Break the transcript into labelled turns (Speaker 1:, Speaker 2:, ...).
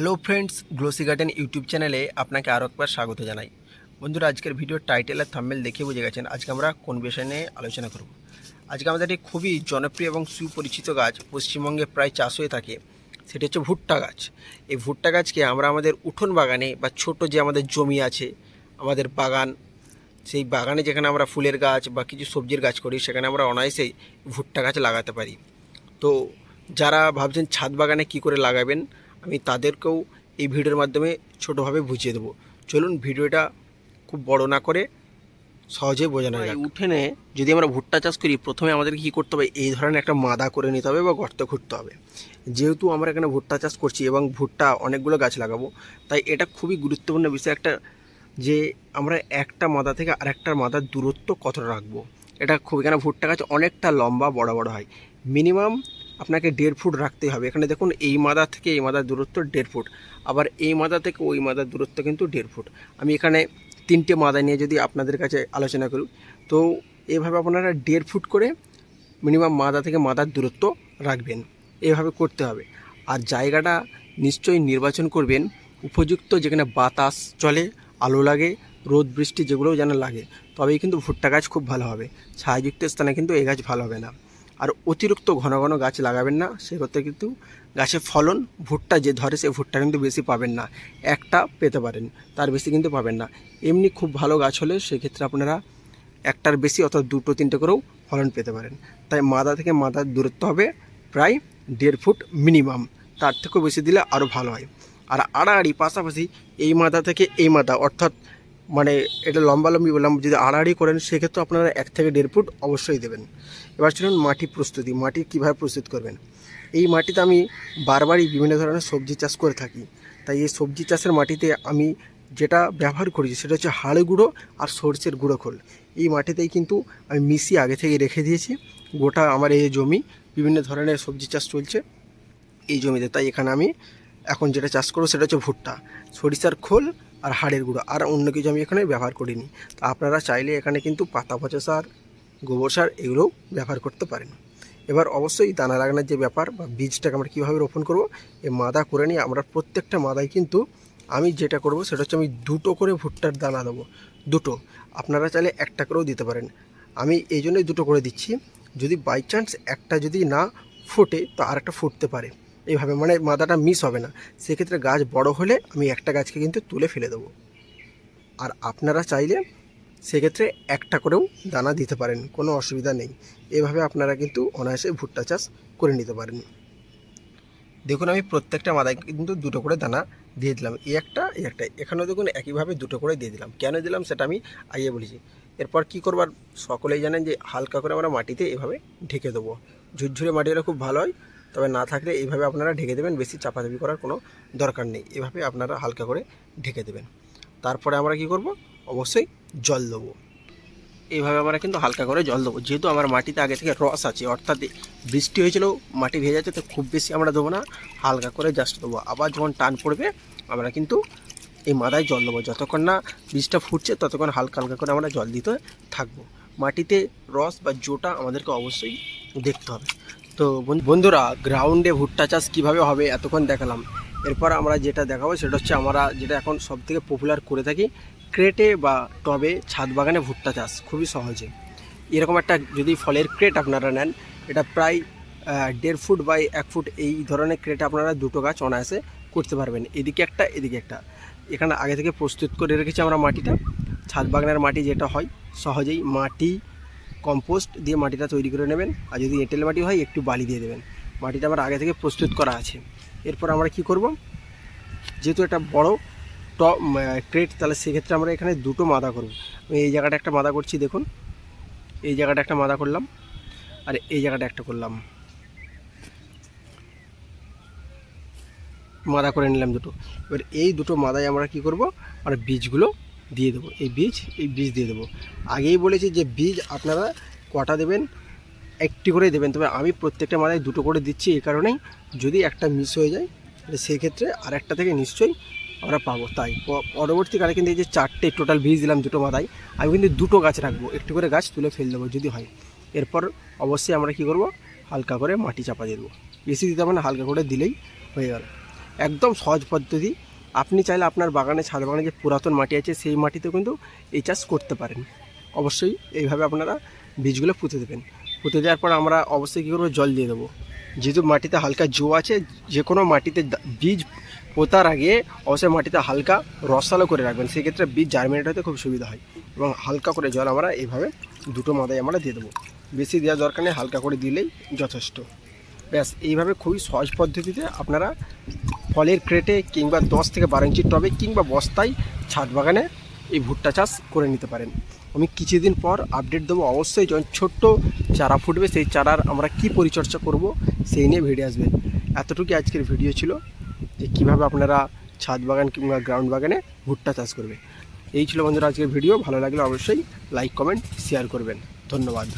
Speaker 1: Hello friends glossy garden YouTube চ্যানেলে আপনাকে আরও একবার স্বাগত জানাই। বন্ধুরা, আজকের ভিডিওর টাইটেল আর থাম্বেল দেখে বুঝে গেছেন, আজকে আমরা কোন বিষয় নিয়ে আলোচনা করব। আজকে আমাদের একটি খুবই জনপ্রিয় এবং সুপরিচিত গাছ পশ্চিমবঙ্গে প্রায় চাষ হয়ে থাকে, সেটি হচ্ছে ভুট্টা গাছ। এই ভুট্টা গাছকে আমরা আমাদের উঠোন বাগানে বা ছোট যে আমাদের জমি আছে, আমাদের বাগান, সেই বাগানে যেখানে আমরা ফুলের গাছ বা কিছু সবজির গাছ করি, সেখানে আমরা অনায়াসেই ভুট্টা গাছ লাগাতে পারি। তো যারা ভাবছেন ছাদ বাগানে কি করে লাগাবেন আমি তাদেরকেও এই ভিডিওর মাধ্যমে ছোটোভাবে বুঝিয়ে দেবো। চলুন ভিডিওটা খুব বড় না করে সহজে বোঝানো যায় উঠেনে যদি আমরা ভুট্টা চাষ করি, প্রথমে আমাদের কী করতে হবে? এই ধরনের একটা মাদা করে নিতে হবে বা গর্ত খুঁড়তে হবে। যেহেতু আমরা এখানে ভুট্টা চাষ করছি এবং ভুট্টা অনেকগুলো গাছ লাগাবো, তাই এটা খুবই গুরুত্বপূর্ণ বিষয় একটা যে আমরা একটা মাদা থেকে আরেকটার মাদার দূরত্ব কতটা রাখব। এটা খুব, এখানে ভুট্টা গাছ অনেকটা লম্বা, বড় বড় হয়। মিনিমাম আপনাকে দেড় ফুট রাখতে হবে। এখানে দেখুন, এই মাদা থেকে এই মাদার দূরত্ব দেড় ফুট আবার এই মাদা থেকে ওই মাদার দূরত্ব কিন্তু দেড় ফুট আমি এখানে তিনটে মাদা নিয়ে যদি আপনাদের কাছে আলোচনা করি, তো এভাবে আপনারা দেড় ফুট করে মিনিমাম মাদা থেকে মাদার দূরত্ব রাখবেন। এভাবে করতে হবে। আর জায়গাটা নিশ্চয়ই নির্বাচন করবেন। উপযুক্ত যেখানে বাতাস চলে, আলো লাগে, রোদ, বৃষ্টি যেগুলোও যেন লাগে, তবেই কিন্তু ভুট্টা গাছ খুব ভালো হবে। ছায়াযুক্ত স্থানে কিন্তু এই গাছ ভালো হবে না। আর অতিরিক্ত ঘন ঘন গাছ লাগাবেন না সেক্ষেত্রে কিন্তু গাছে ফলন, ভুট্টা যে ধরে সে ভুট্টা কিন্তু বেশি পাবেন না, একটা পেতে পারেন, তার বেশি কিন্তু পাবেন না। এমনি খুব ভালো গাছ হলে সেক্ষেত্রে আপনারা একটার বেশি অর্থাৎ দুটো, তিনটে করেও ফলন পেতে পারেন। তাই মাদা থেকে মাদার দূরত্ব হবে প্রায় দেড় ফুট মিনিমাম, তার থেকেও বেশি দিলে আরও ভালো হয়। আর আড়াআড়ি পাশাপাশি এই মাদা থেকে এই মাদা, অর্থাৎ মানে এটা লম্বালম্বি বললাম, যদি আড়াআড়ি করেন, সেক্ষেত্রে আপনারা এক থেকে দেড় ফুট অবশ্যই দেবেন। এবার চলুন মাটি প্রস্তুতি, মাটি কীভাবে প্রস্তুত করবেন? এই মাটিতে আমি বারবারই বিভিন্ন ধরনের সবজি চাষ করে থাকি। তাই এই সবজি চাষের মাটিতে আমি যেটা ব্যবহার করেছি, সেটা হচ্ছে হাড়ে গুঁড়ো আর সরষের গুঁড়ো খোল। এই মাটিতেই কিন্তু আমি মিশিয়ে আগে থেকে রেখে দিয়েছি। গোটা আমার এই জমি, বিভিন্ন ধরনের সবজি চাষ চলছে এই জমিতে। তাই এখানে আমি এখন যেটা চাষ করব, সেটা হচ্ছে ভুট্টা। সরিষার খোল আর হাড়ের গুঁড়ো আর অন্য কিছু আমি এখানে ব্যবহার করিনি। তা আপনারা চাইলে এখানে কিন্তু পাতা পচা সার, গোবর সার এগুলোও ব্যবহার করতে পারেন। এবার অবশ্যই দানা লাগানোর যে ব্যাপার বা বীজটাকে আমরা কীভাবে রোপণ করব, এই মাদা করে নিয়ে আমরা প্রত্যেকটা মাদায় কিন্তু আমি যেটা করব সেটা হচ্ছে আমি দুটো করে ভুট্টার দানা দেবো। দুটো। আপনারা চাইলে একটা করেও দিতে পারেন। আমি এই জন্যই দুটো করে দিচ্ছি। যদি বাই চান্স একটা যদি না ফোটে, তো আরেকটা ফুটতে পারে। এইভাবে মানে মাদাটা মিস হবে না। সেক্ষেত্রে গাছ বড় হলে আমি একটা গাছকে কিন্তু তুলে ফেলে দেবো। আর আপনারা চাইলে সেক্ষেত্রে একটা করেও দানা দিতে পারেন, কোনো অসুবিধা নেই। এভাবে আপনারা কিন্তু অনায়াসে ভুট্টা চাষ করে নিতে পারেন। দেখুন, আমি প্রত্যেকটা মাদায় কিন্তু দুটো করে দানা দিয়ে দিলাম। এই একটা এই একটা। এখানেও দেখুন, একইভাবে দুটো করে দিয়ে দিলাম। কেন দিলাম সেটা আমি আইয়ে বলেছি। এরপর কী করবার সকলেই জানেন যে হালকা করে আমরা মাটিতে এভাবে ঢেকে দেবো। ঝুরঝুরে মাটি হলে খুব ভালো হয়। তবে না থাকলে এইভাবে আপনারা ঢেকে দেবেন, বেশি চাপাচাপি করার কোনো দরকার নেই। এভাবে আপনারা হালকা করে ঢেকে দেবেন। তারপরে আমরা কি করব? অবশ্যই জল দেবো। এইভাবে আমরা কিন্তু হালকা করে জল দেবো। যেহেতু আমার মাটিতে আগে থেকে রস আছে, অর্থাৎ বৃষ্টি হয়েছিল, মাটি ভেজে যাচ্ছে, তো খুব বেশি আমরা দেবো না। হালকা করে জাস্ট দেবো। আবার যখন টান পড়বে, আমরা কিন্তু এই মাদায় জল দেবো। যতক্ষণ না বীজটা ফুটছে, ততক্ষণ হালকা হালকা করে আমরা জল দিতে থাকব। মাটিতে রস বা জোটা আমাদেরকে অবশ্যই দেখতে হবে। তো বন্ধু- বন্ধুরা গ্রাউন্ডে ভুট্টা চাষ কীভাবে হবে এতক্ষণ দেখালাম। এরপর আমরা যেটা দেখাবো সেটা হচ্ছে আমরা যেটা এখন সব থেকে পপুলার করে থাকি, ক্রেটে বা টবে ছাদ বাগানে ভুট্টা চাষ, খুবই সহজে। এরকম একটা যদি ফলের ক্রেট আপনারা নেন, এটা প্রায় দেড় ফুট বাই এক ফুট এই ধরনের ক্রেটে আপনারা দুটো গাছ অনায়াসে করতে পারবেন। এদিকে একটা এদিকে একটা। এখানে আগে থেকে প্রস্তুত করে রেখেছি আমরা মাটিটা। ছাদ বাগানের মাটি যেটা হয়, সহজেই মাটি কম্পোস্ট দিয়ে মাটিটা তৈরি করে নেবেন। আর যদি এঁটেল মাটি হয়, একটু বালি দিয়ে দেবেন। মাটিটা আমার আগে থেকে প্রস্তুত করা আছে। এরপর আমরা কি করব? যেহেতু এটা বড় টপ ক্রেট তাহলে সেক্ষেত্রে আমরা এখানে দুটো মাদা করব। আমি এই জায়গাটা একটা মাদা করছি, দেখুন। এই জায়গাটা একটা মাদা করলাম, আর এই জায়গাটা একটা করলাম। মাদা করে নিলাম দুটো। এবার এই দুটো মাদায় আমরা কি করব? আর বীজগুলো দিয়ে দেবো, এই বীজ এই বীজ দিয়ে দেবো। আগেই বলেছি যে বীজ আপনারা কটা দেবেন, একটি করে দেবেন। তবে আমি প্রত্যেকটা মাথায় দুটো করে দিচ্ছি এই কারণেই, যদি একটা মিস হয়ে যায়, তাহলে সেক্ষেত্রে আর একটা থেকে নিশ্চয়ই আমরা পাবো। তাই পরবর্তীকালে কিন্তু এই যে চারটে টোটাল বীজ দিলাম দুটো মাথায় আমি কিন্তু দুটো গাছ রাখব, একটু করে গাছ তুলে ফেল দেবো যদি হয়। এরপর অবশ্যই আমরা কি করব? হালকা করে মাটি চাপা দিয়ে দেবো। বেশি দিতে হবে না, হালকা করে দিলেই হয়ে গেল। একদম সহজ পদ্ধতি আপনি চাইলে আপনার বাগানে ছাদ বাগানে যে পুরাতন মাটি আছে, সেই মাটিতেও কিন্তু এই চাষ করতে পারেন। অবশ্যই এইভাবে আপনারা বীজগুলো পুঁতে দেবেন। পুঁতে দেওয়ার পর আমরা অবশ্যই কী করব? জল দিয়ে দেবো। যেহেতু মাটিতে হালকা জো আছে, যে কোনো মাটিতে বীজ পোতার আগে অবশ্যই মাটিতে হালকা রসালো করে রাখবেন। সেক্ষেত্রে বীজ জার্মিনেট হতে খুব সুবিধা হয় এবং হালকা করে জল আমরা এইভাবে দুটো মাথায় আমরা দিয়ে দেবো। বেশি দেওয়ার দরকার নেই, হালকা করে দিলেই যথেষ্ট। ব্যাস, এইভাবে খুবই সহজ পদ্ধতিতে আপনারা ফলের ক্রেটে কিংবা দশ থেকে বারো ইঞ্চির টবে কিংবা বস্তায় ছাদ বাগানে এই ভুট্টা চাষ করে নিতে পারেন। আমি কিছুদিন পর আপডেট দেবো। অবশ্যই যখন ছোট্ট চারা ফুটবে, সেই চারার আমরা কি পরিচর্যা করব সেই নিয়ে ভিডিও আসবে। এতটুকু আজকের ভিডিও ছিল যে কীভাবে আপনারা ছাদ বাগান কিংবা গ্রাউন্ড বাগানে ভুট্টা চাষ করবে। এই ছিল বন্ধুরা আজকের ভিডিও। ভালো লাগলে অবশ্যই লাইক কমেন্ট শেয়ার করবেন। ধন্যবাদ।